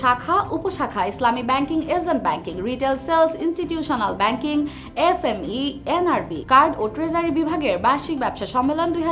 শাখা, উপশাখা, Islami banking agent banking, retail sales, institutional banking SME NRB card ও treasury বিভাগের বার্ষিক ব্যবসা সম্মেলন দুই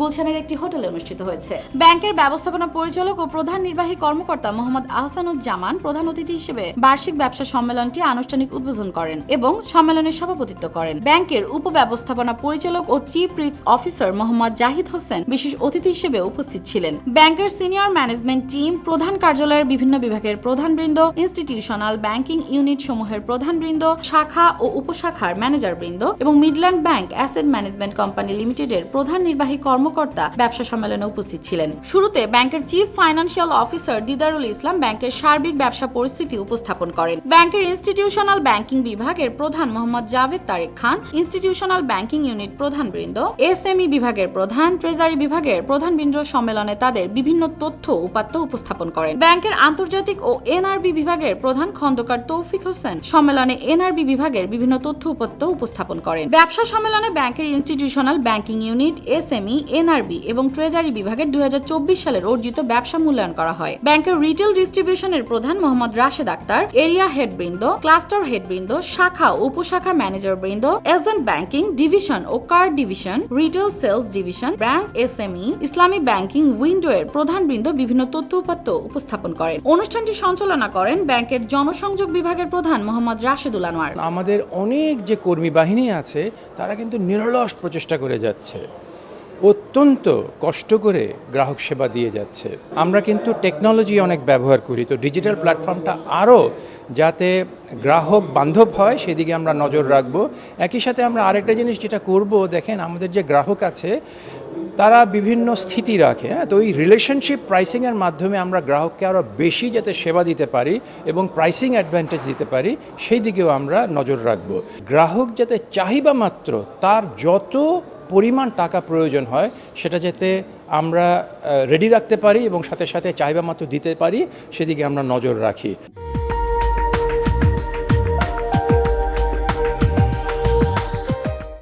গুলশানের একটি হোটেলে অনুষ্ঠিত হয়েছে। ব্যাংকের ব্যবস্থাপনা পরিচালক ও প্রধান নির্বাহী কর্মকর্তা মোহাম্মদ আহসানুজ্জামান প্রধান অতিথি হিসেবে বার্ষিক ব্যবসা সম্মেলনটি আনুষ্ঠানিক উদ্বোধন করেন এবং সম্মেলনের সভাপতিত্ব করেন। ব্যাংকের উপব্যবস্থাপনা পরিচালক ও চিফ রিক্স অফিসার মোহাম্মদ জাহিদ হোসেন বিশেষ অতিথি হিসেবে উপস্থিত ছিলেন। ব্যাংকের সিনিয়র ম্যানেজমেন্ট টিম প্রধান কার্যালয়ের বিভিন্ন বিভাগের প্রধানবৃন্দ ইনস্টিটিউশনাল ব্যাংকিং ইউনিট সমূহের প্রধানবৃন্দ, শাখা ও উপশাখার ম্যানেজার বৃন্দ এবং Midland bank asset management company লিমিটেডের প্রধান নির্বাহী কর্মকর্তা ব্যবসা সম্মেলনে উপস্থিত ছিলেন। শুরুতে ব্যাংকের chief financial officer Didarul Islam ব্যাংকের সার্বিক ব্যবসা পরিস্থিতি উপস্থাপন করেন। ব্যাংকের ইনস্টিটিউশনাল ব্যাংকিং বিভাগের প্রধান Mohammad Javed Tarek Khan institutional banking unit প্রধান প্রধানবৃন্দ এসএমই বিভাগের প্রধান ট্রেজারি বিভাগের প্রধানবৃন্দ সম্মেলনে তাদের বিভিন্ন তথ্য উপাত্ত উপস্থাপন করেন। ব্যাংকের আন্তর্জাতিক ও এনআরবি বিভাগের প্রধান খন্দকার তৌফিক হোসেন সম্মেলনে এনআরবি বিভাগের বিভিন্ন তথ্য উপাত্ত উপস্থাপন করেন। ব্যবসা সম্মেলনে ব্যাংকের institutional banking unit, SME, NRB এবং ট্রেজারি বিভাগের দুই সালের অর্জিত ব্যবসা মূল্যায়ন করা হয়। ব্যাংকের রিটেল ডিস্ট্রিবিউশনের প্রধান মোহাম্মদ রাশেদ আক্তার, এরিয়া হেডবৃন্দ, ক্লাস্টার হেডবৃন্দ, শাখা উপশাখা ম্যানেজার বৃন্দ, এজেন্ট ব্যাংকিং ডিভিশন ও card division, retail sales division branch SME, Islami banking window এর প্রধান বৃন্দ বিভিন্ন তথ্য উপাত্ত উপস্থাপন করেন। অনুষ্ঠানটি সঞ্চালনা করেন ব্যাংকের জনসংযোগ বিভাগের প্রধান মোহাম্মদ রাশেদুল আনোয়ার। আমাদের অনেক যে কর্মী বাহিনী আছে, তারা কিন্তু নিরলস প্রচেষ্টা করে যাচ্ছে। অত্যন্ত কষ্ট করে গ্রাহক সেবা দিয়ে যাচ্ছে। আমরা কিন্তু টেকনোলজি অনেক ব্যবহার করি, তো ডিজিটাল প্ল্যাটফর্মটা আরও যাতে গ্রাহক বান্ধব হয়, সেদিকে আমরা নজর রাখব। একই সাথে আমরা আরেকটা জিনিস যেটা করব, দেখেন আমাদের যে গ্রাহক আছে তারা বিভিন্ন স্থিতি রাখে হ্যাঁ? তো ওই রিলেশনশিপ প্রাইসিংয়ের মাধ্যমে আমরা গ্রাহককে আরও বেশি যাতে সেবা দিতে পারি এবং প্রাইসিং অ্যাডভান্টেজ দিতে পারি, সেই দিকেও আমরা নজর রাখব। গ্রাহক যাতে চাহিদা মাত্র, তার যত পরিমাণ টাকা প্রয়োজন হয়, সেটা যাতে আমরা রেডি রাখতে পারি এবং সাথে সাথে চাহিদা মাত্র দিতে পারি, সেদিকে আমরা নজর রাখি।